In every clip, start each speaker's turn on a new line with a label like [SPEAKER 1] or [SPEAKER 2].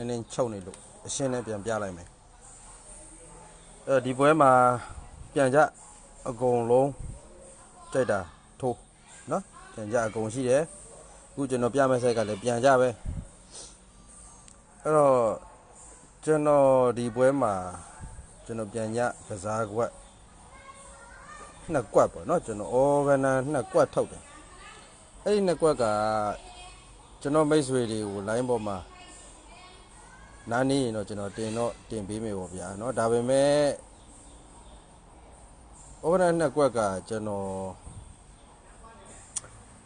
[SPEAKER 1] နည်းနည်းချုပ်နေလို့အရှင်းနဲ့ပြန်ပြလိုက်မယ်အဲဒီပွဲမှာပြန်ကြအကုန်လုံးကြိုက်တာထိုးနော်ပြန်ကြအကုန်ရှိတယ်အခုကျွန်တော်ပြမယ့်ဆက်ကလည်းပြန်ကြပဲအဲ့တော့ကျွန်တော်ဒီပွဲမှာကျွန်တော်ပြန်ကြကစားကွက်နှစ်ကွက်ပေါ့နော်ကျွန်တော်အော်ဂနာနှစ်ကွက်ထုတ်တယ်အဲ့ဒီနှစ်ကွက်ကကျွန်တော်မိတ်ဆွေတွေကို line ပေါ်မှာ နားနေရင်တော့ကျွန်တော်တင်တော့တင်ပေးမယ်ပေါ့ဗျာเนาะဒါပေမဲ့ဩဂရနှစ်ကွက်ကကျွန်တော်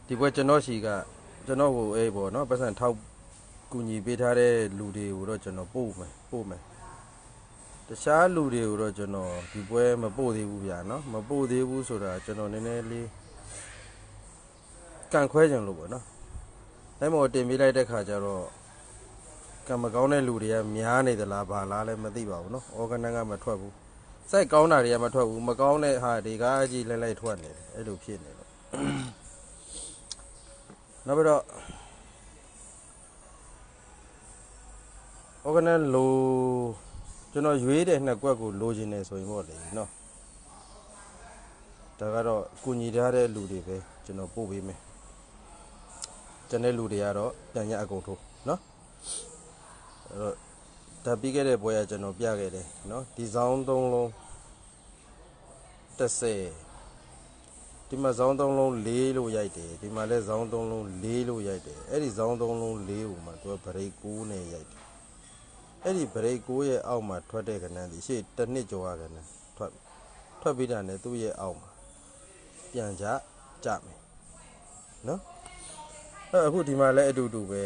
[SPEAKER 1] ဒီဘက်ကျွန်တော်ရှိကကျွန်တော်ကိုအေးပေါ့เนาะပတ်စံထောက်ကူညီပေးထားတဲ့လူတွေကိုတော့ကျွန်တော်ပို့မယ်ပို့မယ်တခြားလူတွေကိုတော့ကျွန်တော်ဒီပွဲမပို့သေးဘူးဗျာเนาะမပို့သေးဘူးဆိုတာကျွန်တော်နည်းနည်းလေးကန်ခွဲကြလို့ပေါ့เนาะအဲ့မော်တင်ပေးလိုက်တဲ့ခါကျတော့ ကံမကောင်းတဲ့လူတွေကများနေသလားဘာလားလည်းမသိပါဘူးเนาะ။ organ ကမထွက်ဘူး။စိုက်ကောင်းတာတွေကမထွက်ဘူး။မကောင်းတဲ့ဟာတွေကကြီးလဲလဲထွက်နေတယ်။အဲ့လိုဖြစ်နေတော့နောက်ပြီးတော့ organ လိုကျွန်တော်ရွေးတဲ့နှစ်ကွက်ကိုလိုချင်နေဆိုရင်ပေါ့လေเนาะဒါကတော့ကုညီထားတဲ့လူတွေပဲကျွန်တော်ပို့ပေးမယ်။ကျန်တဲ့လူတွေကတော့ပြန်ရအကုန်ထိုးเนาะ အဲ့တော့ဒါပြီးခဲ့တဲ့ပွဲကကျွန်တော်ပြခဲ့တယ်เนาะဒီဇောင်းသုံးလုံး30ဒီမှာဇောင်းသုံးလုံး4လို့ရိုက်တယ်ဒီမှာလည်းဇောင်းသုံးလုံး4လို့ရိုက်တယ်အဲ့ဒီဇောင်းသုံးလုံး4ကိုမှသူကဗရိတ်6နဲ့ရိုက်တယ်အဲ့ဒီဗရိတ်6ရဲ့အောက်မှာထွက်တဲ့ကဏ္ဍဒီရှေ့တစ်နှစ်ကျော်ရကဏ္ဍထွက်ထွက်ပြီးတာနဲ့သူ့ရဲ့အောက်မှာပြန်ကြကြမယ်เนาะအဲ့အခုဒီမှာလည်းအတူတူပဲ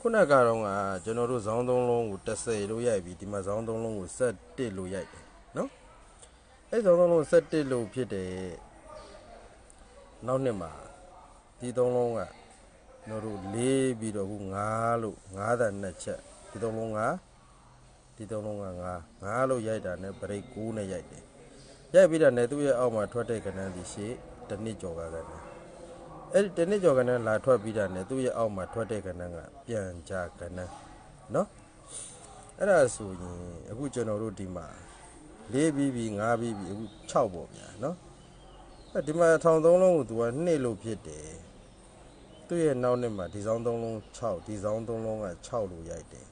[SPEAKER 1] ခုနကတော့ကကျွန်တော်တို့ဇောင်းသုံးလုံးကို30လို့ရိုက်ပြီးဒီမှာဇောင်းသုံးလုံးကို71လို့ရိုက်တယ်နော်အဲဇောင်းသုံးလုံး71လို့ဖြစ်တယ်နောက်နှစ်မှာဒီသုံးလုံးကကျွန်တော်တို့၄ပြီးတော့ခု9လို့9တာနှစ်ချက်ဒီသုံးလုံးကဒီသုံးလုံးက9 9လို့ရိုက်တာနဲ့ဗရိတ်6နဲ့ရိုက်တယ်ရိုက်ပြီးတာနဲ့သူ့ရဲ့အောက်မှာထွက်တဲ့ကဏ္ဍဒီရှေ့တစ်နှစ်ကျော်ကကဏ္ဍ အဲ့ဒီတနစ်ကျော်ကဏ္ဍလာထွက်ပြီးတာနဲ့သူ့ရဲ့အောက်မှာထွက်တဲ့ကဏ္ဍကပြန်ကြကဏ္ဍနော်အဲ့ဒါဆိုရင်အခုကျွန်တော်တို့ဒီမှာ၄ပြီးပြီး၅ပြီးပြီးအခု6ပေါ့ဗျာနော်အဲ့ဒီမှာထောင်သုံးလုံးကိုသူကနှစ်လို့ဖြစ်တယ်သူ့ရဲ့နောက်နှစ်မှာဒီဆောင်သုံးလုံး6ဒီဆောင်သုံးလုံးက6လို့ရိုက်တယ်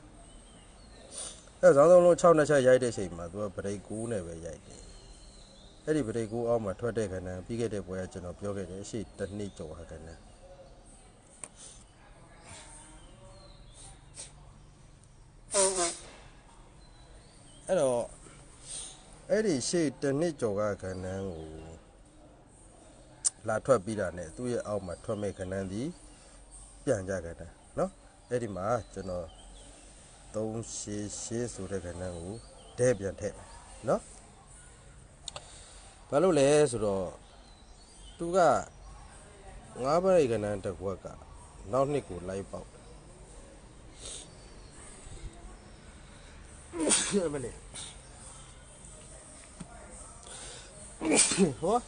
[SPEAKER 1] အဲ့ဆောင်သုံးလုံး6နှစ်ချက်ရိုက်တဲ့ချိန်မှာသူကဗရိတ်9နဲ့ပဲရိုက်တယ် အဲ့ဒီဗရိတ်ကိုအောက်မှာထွက်တဲ့ခဏပြီးခဲ့တဲ့ပွဲကကျွန်တော်ပြောခဲ့တယ်ရှေ့တစ်နှစ်ကျော်ဟာခဏအဲ့တော့အဲ့ဒီရှေ့တစ်နှစ်ကျော်ကခဏကိုလာထွက်ပြီးတာနဲ့သူ့ရဲ့အောက်မှာထွက်မဲ့ခဏဒီပြန်ကြခဏနော်အဲ့ဒီမှာကျွန်တော်3ရှေ့ရှေ့ဆိုတဲ့ခဏကိုဒဲပြန်ထည့်မယ်နော် ဘာလို့လဲဆိုတော့သူကငါးဘရိတ်ကနန်းတစ်ခွက်ကနောက်နှစ်ကိုလိုက်ပေါက်တယ်မလေးဟော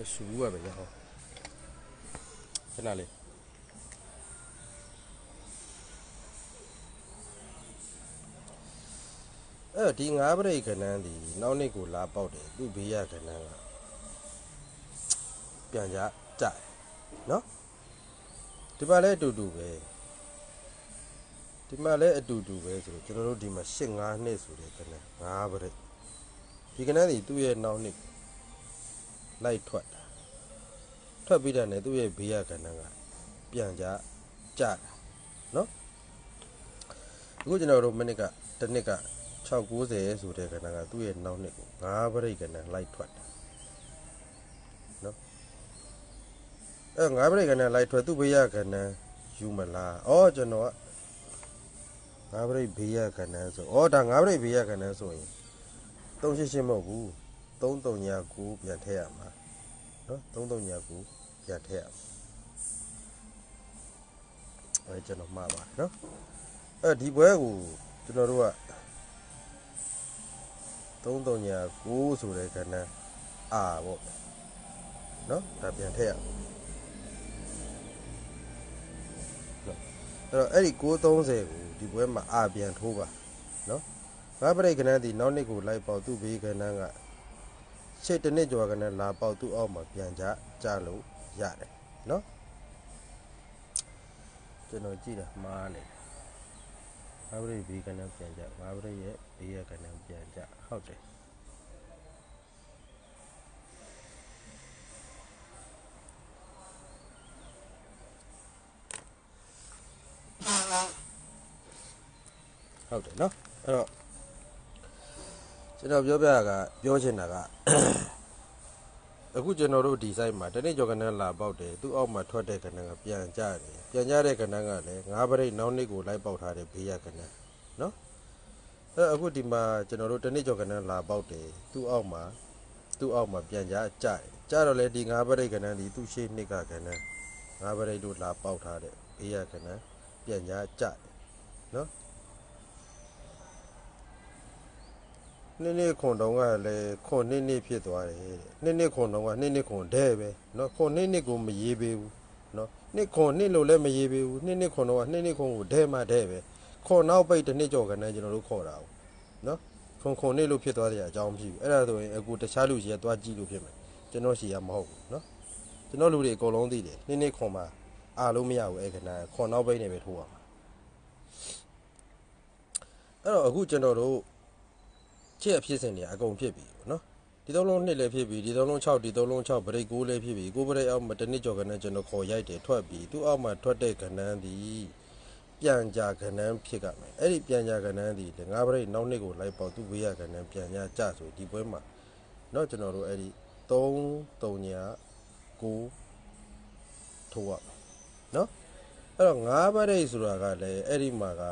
[SPEAKER 1] အဆူရပဲရောခဏလေး အဲ့တော့ဒီငါးပရိတ်ခဏန်းဒီနောက်နှစ်ကိုလာပေါက်တယ်သူ့ဘေးရခဏန်းကပြန်ကြကြတယ်နော်ဒီမှာလည်းအတူတူပဲဒီမှာလည်းအတူတူပဲဆိုတော့ကျွန်တော်တို့ဒီမှာ၈၅နှစ်ဆိုတဲ့ခဏန်းငါးပရိတ်ဒီခဏန်းဒီသူ့ရဲ့နောက်နှစ်လိုက်ထွက်တာထွက်ပြီးတာနဲ့သူ့ရဲ့ဘေးရခဏန်းကပြန်ကြကြတာနော်အခုကျွန်တော်တို့မိနစ်ကတစ်နှစ်က 690ဆိုတဲ့ကဏ္ဍကသူ့ရဲ့နောက်နှစ်ကို9ပရိတ်ကဏ္ဍလိုက်ထွက်တာနော်အဲ9ပရိတ်ကဏ္ဍလိုက်ထွက်သူ့ဘေးရကဏ္ဍယူမလားဩကျွန်တော်က9ပရိတ်ဘေးရကဏ္ဍဆိုဩဒါ9ပရိတ်ဘေးရကဏ္ဍဆိုရင်388မဟုတ်ဘူး339ပြန်ထည့်ရမှာနော်339ပြန်ထည့်ရမှာအဲကျွန်တော်မှားပါနော်အဲဒီဘွဲကိုကျွန်တော်တို့က 339ဆိုတဲ့ကဏ္ဍအာပေါ့နော်ဒါပြန်ထည့်ရအောင်နော်အဲတော့အဲ့ဒီ630ကိုဒီပွဲမှာအာပြန်ထိုးပါနော်ငါပရိတ်ကနန်းဒီနောက်နှစ်ကိုလိုက်ပေါက်သူ့ဘေးကနန်းကရှေ့တစ်နှစ်ကျော်ကနန်းလာပေါက်သူ့အောက်မှာပြန်ကြကြလို့ရတယ်နော်ကျွန်တော်ကြည့်တာမှားနေ ငါပရိတ်ဘေးကနန်းပြန်ကြငါပရိတ်ရဲ့ဘေးရကနန်းပြန်ကြဟုတ်တယ်ဟုတ်တယ်နော်အဲ့တော့ကျွန်တော်ပြောပြတာကပြောချင်တာက အခုကျွန်တော်တို့ဒီ site မှာတနေ့ကျော်ကနန်းလာပေါက်တယ်သူ့အောက်မှာထွက်တဲ့ကနန်းကပြန်ကြတယ်ပြန်ကြတဲ့ကနန်းကလည်းငါးပရိတ်နောက်နေ့ကိုလိုက်ပေါက်ထားတဲ့ဘေးရကနန်းနော်အဲ့အခုဒီမှာကျွန်တော်တို့တနေ့ကျော်ကနန်းလာပေါက်တယ်သူ့အောက်မှာသူ့အောက်မှာပြန်ကြကြတယ်ကြတော့လေဒီငါးပရိတ်ကနန်းဒီသူ့ရှေ့နှစ်ကကနန်းငါးပရိတ်တို့လာပေါက်ထားတဲ့ဘေးရကနန်းပြန်ကြကြတယ်နော် နှစ်နှစ်ခွန်တုံးကလည်းခွန်နှစ်နှစ်ဖြစ်သွားတယ်တဲ့နှစ်နှစ်ခွန်တုံးကနှစ်နှစ်ခွန်ဒဲပဲเนาะခွန်နှစ်နှစ်ကိုမရေးပေးဘူးเนาะနှစ်ခွန်နှစ်လို့လည်းမရေးပေးဘူးနှစ်နှစ်ခွန်တုံးကနှစ်နှစ်ခွန်ကိုဒဲမှဒဲပဲခွန်နောက်ပိတ်တစ်နှစ်ကြော်ကနေကျွန်တော်တို့ခေါ်တာ哦เนาะခွန်ခွန်နှစ်လို့ဖြစ်သွားတဲ့အကြောင်းမရှိဘူးအဲ့ဒါဆိုရင်အခုတခြားလူကြီးကသွားကြည့်လို့ဖြစ်မယ်ကျွန်တော်ရှိရမဟုတ်ဘူးเนาะကျွန်တော်လူတွေအကုန်လုံးသိတယ်နှစ်နှစ်ခွန်မှာအားလုံးမရဘူးအဲ့ခဏခွန်နောက်ပိတ်နေပဲထိုးရမှာအဲ့တော့အခုကျွန်တော်တို့ ချစ်အဖြစ်စင်တွေအကုန်ဖြစ်ပြီပေါ့နော်ဒီသုံးလုံးနှစ်လည်းဖြစ်ပြီဒီသုံးလုံး6ဒီသုံးလုံး6ဗရိတ်9လည်းဖြစ်ပြီ9ဗရိတ်အောက်မှာတစ်နှစ်ကျော်ကနန်းကျွန်တော်ခေါ်ရိုက်တယ်ထွက်ပြီသူ့အောက်မှာထွက်တဲ့ကနန်းဒီပြန်ကြကနန်းဖြစ်ကမယ်အဲ့ဒီပြန်ကြကနန်းဒီငါးဗရိတ်နောက်နှစ်ကိုလိုက်ပေါက်သူ့ဝေးရကနန်းပြန်ကြကြဆိုဒီပွဲမှာเนาะကျွန်တော်တို့အဲ့ဒီ3 3ညာ9ထိုးရမယ်เนาะအဲ့တော့ငါးဗရိတ်ဆိုတာကလည်းအဲ့ဒီမှာက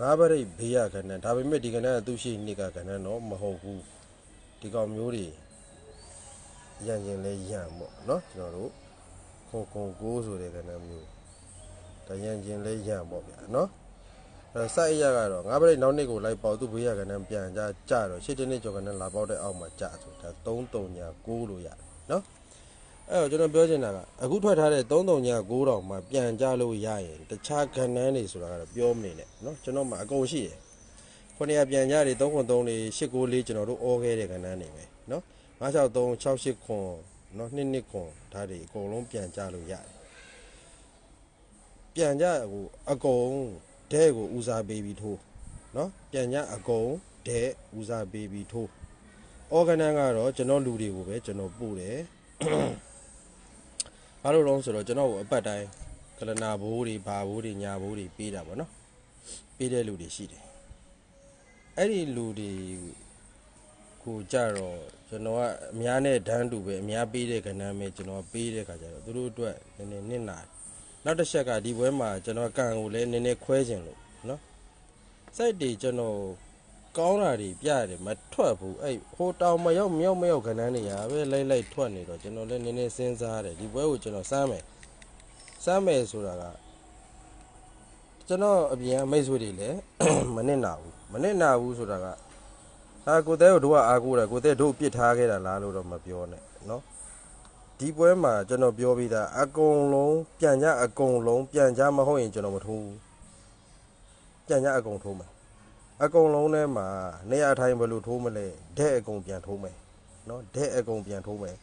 [SPEAKER 1] ငါးပရိတ်ဘေးရကဏ္ဍဒါပေမဲ့ဒီကဏ္ဍကသူရှိနှစ်ကကဏ္ဍတော့မဟုတ်ဘူးဒီကောင်မျိုးတွေရန်ရင်လဲရန်ပေါ့နော်ကျွန်တော်တို့ခုံခုံကိုးဆိုတဲ့ကဏ္ဍမျိုးဒါရန်ရင်လဲရန်ပေါ့ဗျာနော်အဲစိုက်အရကတော့ငါးပရိတ်နောက်နှစ်ကိုလိုက်ပေါက်သူဘေးရကဏ္ဍပြန်ကြကြတော့ရှစ်တနှစ်ကျော်ကဏ္ဍလာပေါက်တဲ့အောက်မှာကြဆိုဒါ3 3ညာ9လို့ရတယ်နော် အဲ့တော့ကျွန်တော်ပြောချင်တာကအခုထွက်ထားတဲ့33ည9တောင်မှပြန်ကြလို့ရရင်တခြားခဏန်းတွေဆိုတာကတော့ပြောမနေနဲ့เนาะကျွန်တော်မှအကုန်ရှိတယ်ခုနှစ်ရပြန်ကြတွေ303တွေ894ကျွန်တော်တို့အော်ခဲ့တဲ့ခဏန်းတွေပဲเนาะ963 68ခွန်เนาะ2နှစ်ခွန်ဒါတွေအကုန်လုံးပြန်ကြလို့ရတယ်ပြန်ကြဟိုအကုန်ဒဲကိုဦးစားပေးပြီးထိုးเนาะပြန်ကြအကုန်ဒဲဦးစားပေးပြီးထိုးအော်ဂနန်ကတော့ကျွန်တော်လူတွေကိုပဲကျွန်တော်ပို့တယ် ဘာလို့လဲဆိုတော့ကျွန်တော်ကိုအပတ်တိုင်းကလနာဘိုးတွေဘာဘိုးတွေညာဘိုးတွေပေးတာဗောနော်ပေးတဲ့လူတွေရှိတယ်အဲ့ဒီလူတွေကိုကြတော့ကျွန်တော်ကအများနဲ့ဒန်းတူပဲအများပေးတဲ့ကဏ္ဍမဲ့ကျွန်တော်ပေးတဲ့ခါကျတော့သူတို့အတွက်နည်းနည်းနစ်နာတယ်နောက်တစ်ချက်ကဒီဘွဲမှာကျွန်တော်ကံကိုလည်းနည်းနည်းခွဲခြင်းလို့နော်စိုက်တွေကျွန်တော် ကောင်းတာတွေပြရတယ်မထွက်ဘူးအဲ့ဟိုတောင်မရောက်မြောက်မရောက်ခဏန်းနေရပဲလိုက်လိုက်ထွက်နေတော့ကျွန်တော်လည်းနည်းနည်းစဉ်းစားတယ်ဒီဘွဲကိုကျွန်တော်စမ်းမယ်စမ်းမယ်ဆိုတာကကျွန်တော်အပြင်ကမိတ်ဆွေတွေလည်းမနစ်နာဘူးမနစ်နာဘူးဆိုတာကအာကိုတဲကိုတို့ကအားကိုးတယ်ကိုတဲတို့ပြစ်ထားခဲ့တာလားလို့တော့မပြောနဲ့နော်ဒီပွဲမှာကျွန်တော်ပြောပြီးသားအကုန်လုံးပြန်ကြအကုန်လုံးပြန်ကြမဟုတ်ရင်ကျွန်တော်မထိုးဘူးပြန်ကြအကုန်ထိုးမယ် အကုန်လုံးထဲမှာနေရာထိုင်ဘယ်လိုထိုးမလဲတဲ့အကုန်ပြန်ထိုးမယ်နော်တဲ့အကုန်ပြန်ထိုးမယ်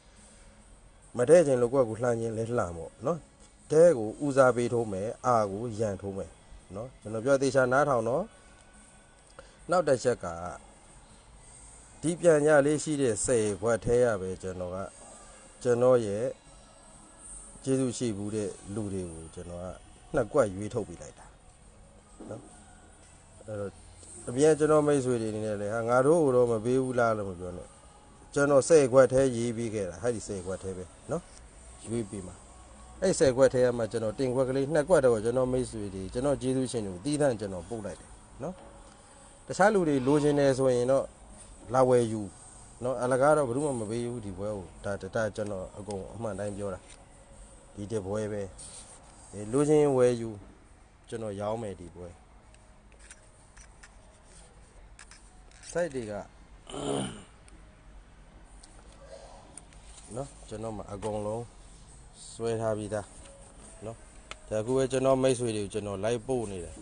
[SPEAKER 1] မတဲ့ချင်းလို့ကိုယ့်ကိုလှမ်းချင်းလဲလှမ်းပေါ့နော်တဲ့ကိုဦးစားပေးထိုးမယ်အာကိုရန်ထိုးမယ်နော်ကျွန်တော်ပြောသေးချာနားထောင်တော့နောက်တစ်ချက်ကဒီပြန်ကြလေးရှိတဲ့စေခွက်ထဲရပဲကျွန်တော်ကကျွန်တော်ရဲ့ကျေးဇူးရှိဘူးတဲ့လူတွေကိုကျွန်တော်ကနှစ်ကွက်ရွေးထုတ်ပြလိုက်တာနော်အဲ့တော့ အပြင်ကျွန်တော်မိတ်ဆွေတွေနေနဲ့လေဟာငါတို့ဟိုတော့မပေးဘူးလားလို့မပြောနဲ့ကျွန်တော်စိတ်ခွက်ထဲရေးပြီးခဲ့တာဟဲ့ဒီစိတ်ခွက်ထဲပဲနော်ရေးပြီးမှာအဲ့စိတ်ခွက်ထဲမှာကျွန်တော်တင်ခွက်ကလေးနှစ်ခွက်တော့ကျွန်တော်မိတ်ဆွေတွေကျွန်တော်ကျေးဇူးရှင်တွေတီးသန့်ကျွန်တော်ပို့လိုက်တယ်နော်တခြားလူတွေလိုချင်တယ်ဆိုရင်တော့လာဝယ်ယူနော်အလကားတော့ဘူးမှမပေးဘူးဒီပွဲကိုဒါတတကျွန်တော်အကုန်အမှန်တိုင်းပြောတာဒီတပွဲပဲလိုချင်ဝယ်ယူကျွန်တော်ရောင်းမယ်ဒီပွဲ site တွေကနော်ကျွန်တော်မှာအကုန်လုံးစွဲထားပြီးသားနော်ဒီဒါအခုပဲကျွန်တော်မိတ်ဆွေတွေကိုကျွန်တော်လိုက်ပို့နေတယ်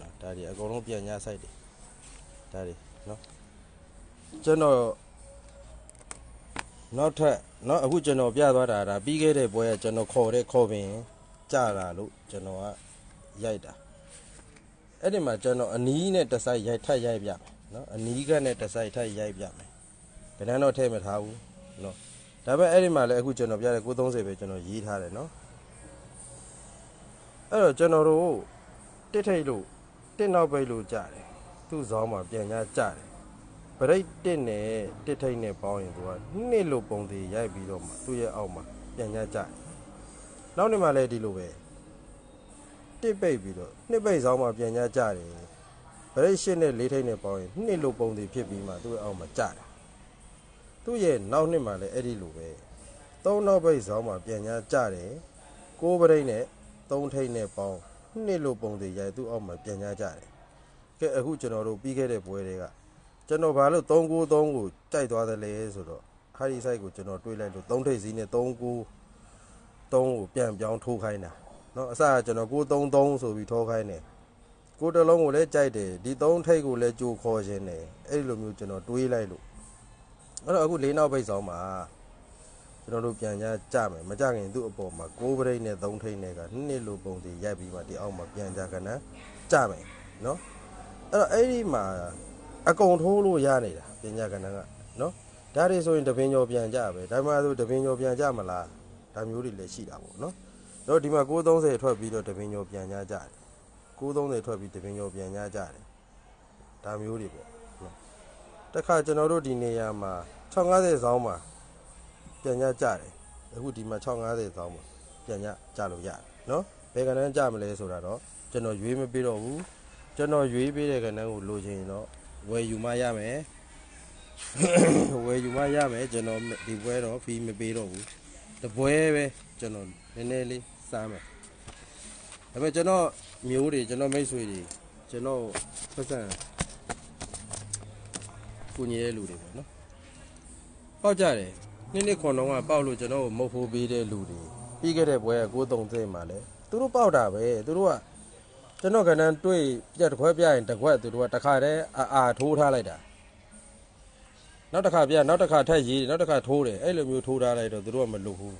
[SPEAKER 1] နော်ဒါဒီအကုန်လုံးပြန်ညာဆိုင်တယ်ဒါဒီနော်ကျွန်တော်နောက်ထပ်နော်အခုကျွန်တော်ပြသွားတာဒါပြီးခဲ့တဲ့ပွဲကကျွန်တော်ခေါ်တဲ့ခေါ်ပင်ကြာလာလို့ကျွန်တော်ကရိုက်တာအဲ့ဒီမှာကျွန်တော်အနီးနဲ့တစ်ဆိုင်ရိုက်ထပ်ရိုက်ပြမယ် နော်အနီးကနဲ့တစ်ဆိုင်ထပ်ရိုက်ပြမယ်ဗဒန်းတော့ထည့်မထားဘူးနော်ဒါပေမဲ့အဲ့ဒီမှာလည်းအခုကျွန်တော်ပြတဲ့930ပဲကျွန်တော်ရေးထားတယ်နော်အဲ့တော့ကျွန်တော်တို့တစ်ထိတ်လို့တစ်နောက်ပိတ်လို့ကြတယ်သူ့ဇောင်းမှာပြန်ညာကြတယ်ဗရိတ်တစ်နဲ့တစ်ထိတ်နဲ့ပေါင်းရင်သူကနှစ်လို့ပုံသေးရိုက်ပြီးတော့မှသူ့ရဲ့အောက်မှာပြန်ညာကြတယ်နောက်နေ့မှလည်းဒီလိုပဲတစ်ပိတ်ပြီးတော့နှစ်ပိတ်ဇောင်းမှာပြန်ညာကြတယ် ဗရိတ်ရှစ်နဲ့လေးထိတ်နဲ့ပေါင်းရင်နှစ်လို့ပုံသေးဖြစ်ပြီးမှသူ့ရဲ့အောက်မှာကြတယ်သူ့ရဲ့နောက်နှစ်မှလည်းအဲ့ဒီလိုပဲသုံးနောက်ပိတ်ဇောင်းမှာပြန်ညာကြတယ်ကိုးပရိတ်နဲ့ သုံးထိတ်နဲ့ပေါင်းနှစ်လို့ပုံသေးရိုက်သူ့အောက်မှာပြန်ညာကြတယ်။ကဲအခုကျွန်တော်တို့ပြီးခဲ့တဲ့ပွဲတွေကကျွန်တော်ဘာလို့393ကိုတိုက်သွားတယ်လဲဆိုတော့ဟာဒီဆိုင်ကိုကျွန်တော်တွေးလိုက်လို့3ထိတ်စီးနဲ့39 3ကိုပြန်ပြောင်းထိုးခိုင်းတာเนาะအစကကျွန်တော်933ဆိုပြီးထိုးခိုင်းတယ် ကိုတစ်လုံးကိုလည်းကြိုက်တယ်ဒီ3ထိတ်ကိုလည်းကြိုခေါ်ခြင်းတယ်အဲ့ဒီလိုမျိုးကျွန်တော်တွေးလိုက်လို့အဲ့တော့အခုလေးနောက်ပိတ်ဆောင်မှာကျွန်တော်တို့ပြန်ကြကြမယ်မကြခင်သူ့အပေါ်မှာ6ပရိတ်နဲ့3ထိတ်နဲ့ကနှစ်လိုပုံစီရိုက်ပြီးမှဒီအောက်မှာပြန်ကြကနန်းကြမယ်နော်အဲ့တော့အဲ့ဒီမှာအကုန်ထိုးလို့ရနေတာပြန်ကြကနန်းကနော်ဒါတွေဆိုရင်တပင်ကျော်ပြန်ကြပဲဒါမှဆိုတပင်ကျော်ပြန်ကြမလားဒါမျိုးတွေလည်းရှိတာပေါ့နော်တော့ဒီမှာ630ထွက်ပြီးတော့တပင်ကျော်ပြန်ကြကြတယ် 630ထွက်ပြီးတပင်ကျော်ပြန်ကြကြတယ်ဒါမျိုးတွေပေါ့နော်တခါကျွန်တော်တို့ဒီနေရာမှာ650ဆောင်းမှာပြန်ညကြတယ်အခုဒီမှာ650တောင်းပါပြန်ညကြလို့ရတယ်နော်ဘယ်ကဏ္ဍကြမလဲဆိုတာတော့ကျွန်တော်ရွေးမပေးတော့ဘူးကျွန်တော်ရွေးပေးတဲ့ကဏ္ဍကိုလိုချင်ရင်တော့ဝယ်ယူမရမယ်ဝယ်ယူမရမယ်ကျွန်တော်ဒီပွဲတော့ဖီးမပေးတော့ဘူးတပွဲပဲကျွန်တော်နည်းနည်းလေးစားမယ် ဒါပေမဲ့ကျွန်တော်မျိုးတွေကျွန်တော်မိတ်ဆွေတွေကျွန်တော်ပတ်စံကုညီတဲ့လူတွေပေါ့နော်ပေါက်ကြတယ်နေ့နေ့ခွန်တော့ကပေါက်လို့ကျွန်တော်ကိုမုတ်ဖိုးပေးတဲ့လူတွေပြီးခဲ့တဲ့ဘွဲက930မှာလဲသူတို့ပေါက်တာပဲသူတို့ကကျွန်တော်ကဏ္ဍတွေ့ပြက်တစ်ခွက်ပြရင်တစ်ခွက်သူတို့ကတစ်ခါတည်းအာအာထိုးထားလိုက်တာနောက်တစ်ခါပြနောက်တစ်ခါထက်ရေးနောက်တစ်ခါထိုးတယ်အဲ့လိုမျိုးထိုးထားလိုက်တော့သူတို့ကမလုပ်ဘူး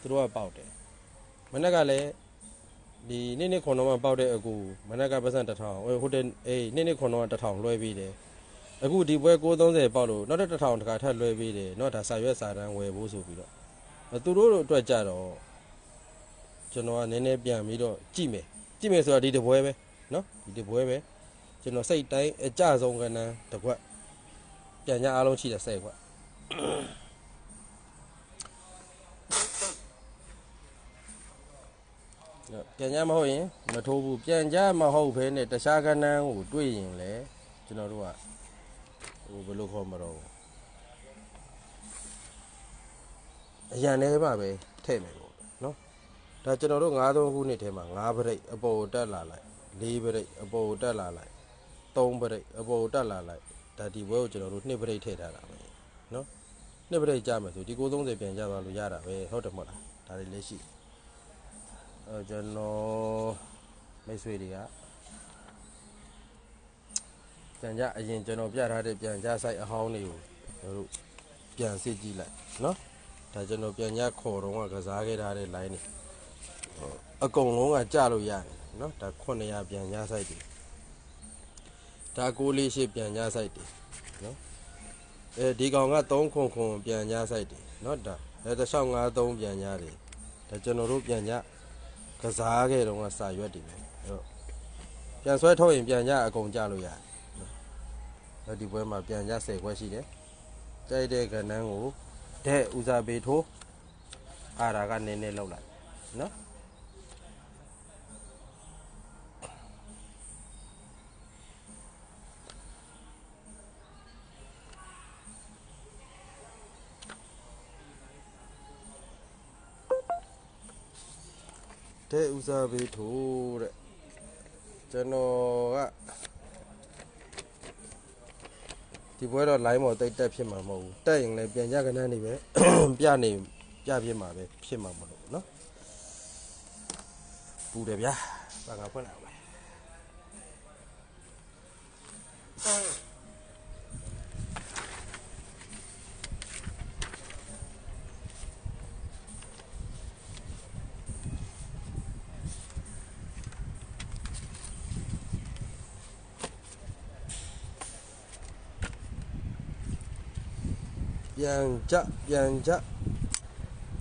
[SPEAKER 1] သူတို့ကပေါက်တယ်မနေ့ကလည်း ဒီနေ့နေ့ခွန်တော့မှာပေါက်တဲ့အကူမနေ့ကပတ်စံတစ်ထောင်ဟိုဟိုတယ်အေးနေ့နေ့ခွန်တော့ကတစ်ထောင်လွှဲပြီးတယ် အခုဒီပွဲ630ပေါက်လို့နောက်တစ်ထောင်တစ်ခါထပ်လွှဲပေးတယ်เนาะဒါစာရွက်စာတမ်းဝယ်ဖို့ဆိုပြီးတော့အဲသူတို့တို့အတွက်ကြတော့ကျွန်တော်ကနည်းနည်းပြန်ပြီးတော့ကြည့်မယ်ကြည့်မယ်ဆိုတာဒီတပွဲပဲเนาะဒီတပွဲပဲကျွန်တော်စိတ်တိုင်းအကြဆုံးကဏ္ဍတစ်ခွက်ပြန်ကြအားလုံးရှိတယ်10ခွက် ပြန်ကြမဟုတ်ရင်မထိုးဘူးပြန်ကြမဟုတ်ဘဲနဲ့တခြားကဏ္ဍကိုတွေ့ရင်လေကျွန်တော်တို့ကဟိုဘယ်လိုခေါ်မတော့အရန်ထဲမှာပဲထည့်မယ်ပေါ့နော်ဒါကျွန်တော်တို့93ခုနှစ်ထဲမှာ9ပရိတ်အပေါ်တက်လာလိုက်4ပရိတ်အပေါ်တက်လာလိုက်3ပရိတ်အပေါ်တက်လာလိုက်ဒါဒီဘွဲကိုကျွန်တော်တို့2ပရိတ်ထည့်ထားတာပဲနော်2ပရိတ်ကြမယ်ဆိုဒီ930ပြန်ကြသွားလို့ရတာပဲဟုတ်တယ်မဟုတ်လားဒါတွေလည်းရှိအဲ ကျွန်တော်မိတ်ဆွေတွေကပြန်ကြအရင်ကျွန်တော်ပြထားတဲ့ပြန်ကြ site အဟောင်းတွေကိုတို့တို့ပြန်စစ်ကြည့်လိုက်နော်ဒါကျွန်တော်ပြန်ကြခေါ်တော့ကကစားခဲ့ထားတဲ့ line တွေဟိုအကုန်လုံးကကြလို့ရတယ်နော်ဒါ900ပြန်ကြ site တွေဒါ648ပြန်ကြ site တွေနော်အဲဒီကောင်က3ခွန်ခွန်ပြန်ကြ site တွေနော်ဒါအဲ1653ပြန်ကြတယ်ဒါကျွန်တော်တို့ပြန်ကြ ကစားခဲ့တော့ကစာရွက်တွေပဲအဲ့တော့ပြန်ဆွဲထုတ်ရင်ပြန်ကြအကုန်ကြလို့ရတယ်တော့ဒီပွဲမှာပြန်ကြ10ခွက်ရှိတယ်ကြိုက်တဲ့ကဏ္ဍကိုတဲ့ဦးစားပေးထိုးအားဒါကနည်းနည်းလောက်လိုက်နော် တဲ့ဦးစားပေးထိုးတဲ့ကျွန်တော်က ဒီပွဲတော့ line ပေါ်တိတ်တက်ဖြစ်မှာမဟုတ်ဘူးတက်ရင်လည်းပြန်ကြကနန်းနေပဲ ပြနေပြဖြစ်မှာပဲဖြစ်မှာမလို့เนาะ ပူတယ်ဗျာဘာငါဖွင့်လို ပြန်ကြပြန်ကြ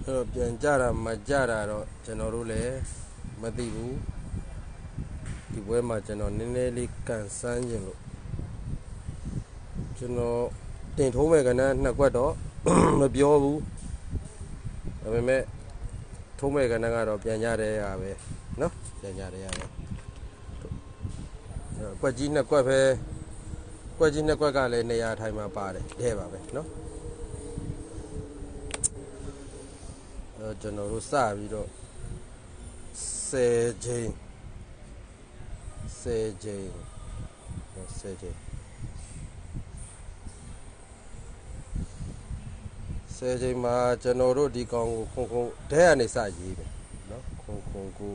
[SPEAKER 1] အဲ့တော့ပြန်ကြတာမကြတာတော့ကျွန်တော်တို့လည်းမသိဘူးဒီဘွဲမှာကျွန်တော်နည်းနည်းလေးကန်ဆန်းခြင်းလို့ကျွန်တော်တင်ထိုးမဲ့ကဏ္ဍနှစ်ကွက်တော့ မပြောဘူးဒါပေမဲ့ထိုးမဲ့ကဏ္ဍကတော့ပြန်ကြတဲ့ရပဲเนาะပြန်ကြတဲ့ရပဲအဲ့တော့ကွက်ကြီးနှစ်ကွက်ပဲကွက်ကြီးနှစ်ကွက်ကလည်းနေရာထိုင်မှာပါတယ်တဲ့ပါပဲเนาะ ကျွန်တော်တို့စပြီးတော့10ချိန်10ချိန်10ချိန်10ချိန်မှာကျွန်တော်တို့ဒီကောင်ကိုခုံခုံတဲကနေစရေးတယ်เนาะခုံခုံကို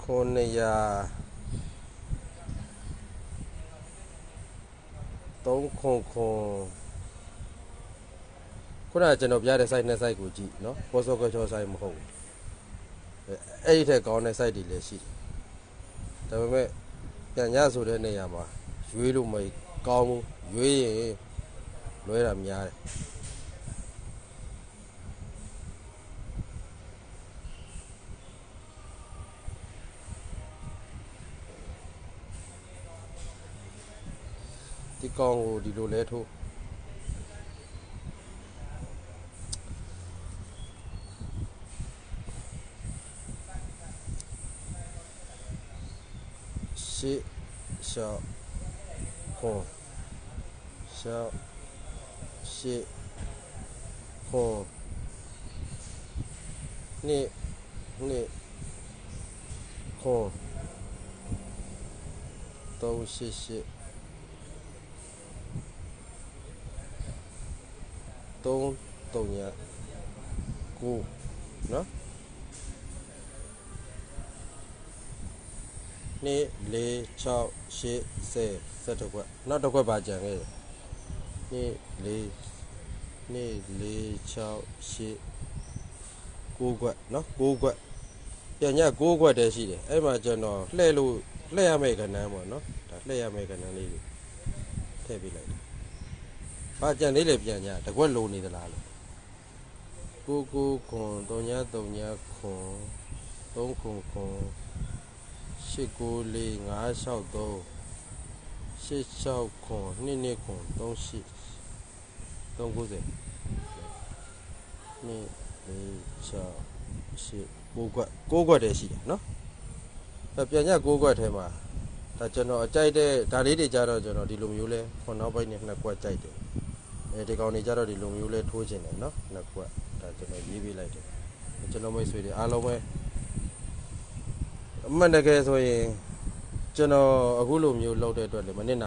[SPEAKER 1] ခုနှစ်ရာ3 ခုနကကျွန်တော်ပြတဲ့ site နဲ့ site ကိုကြည့်နော် post culture site မဟုတ်ဘူးအဲ့ဒီထက်ကောင်းတဲ့ site တွေလည်းရှိတယ်ဒါပေမဲ့ပြန်ရဆိုတဲ့နေရာမှာရွေးလို့မကောင်းဘူးရွေးရင်လွဲတာများတယ်ဒီကောင်ကိုဒီလိုလဲထိုး 小火小西火你你火都谢谢东东年古喏。2 4 6 8 10 11ခွက်နောက်တစ်ခွက်ပါကြံခဲ့တယ်2 4 2 4 6 8 9ခွက်เนาะ9ခွက်ပြန်ည9ခွက်တည်းရှိတယ်အဲ့မှာကျွန်တော်လှည့်လို့လှည့်ရမယ့်ကဏ္ဍပေါ့เนาะဒါလှည့်ရမယ့်ကဏ္ဍလေးတွေထည့်ပေးလိုက်ပါကြံလေးလေပြန်ညတကွက်လိုနေသလားလို့ကိုကိုခွန်3ည3ညခွန်3ခွန်ခွန် 894563 86922938 39689ကွက်9ကွက်တည်းရှိတယ်နော်အဲပြန်ည9ကွက်ထဲမှာဒါကျွန်တော်အကြိုက်တဲ့ဒါလေးတွေကြတော့ကျွန်တော်ဒီလိုမျိုးလဲခွန်နောက်ပိုင်းနဲ့နှစ်ကွက်ကြိုက်တယ်အဲဒီကောင်တွေကြတော့ဒီလိုမျိုးလဲထိုးခြင်းတယ်နော်နှစ်ကွက်ဒါကျွန်တော်ရေးပေးလိုက်တယ်ကျွန်တော်မိတ်ဆွေတွေအားလုံးပဲ အမှန်တကယ်ဆိုရင်ကျွန်တော်အခုလိုမျိုးလောက်တဲ့အတွက်လည်းမနစ်နာ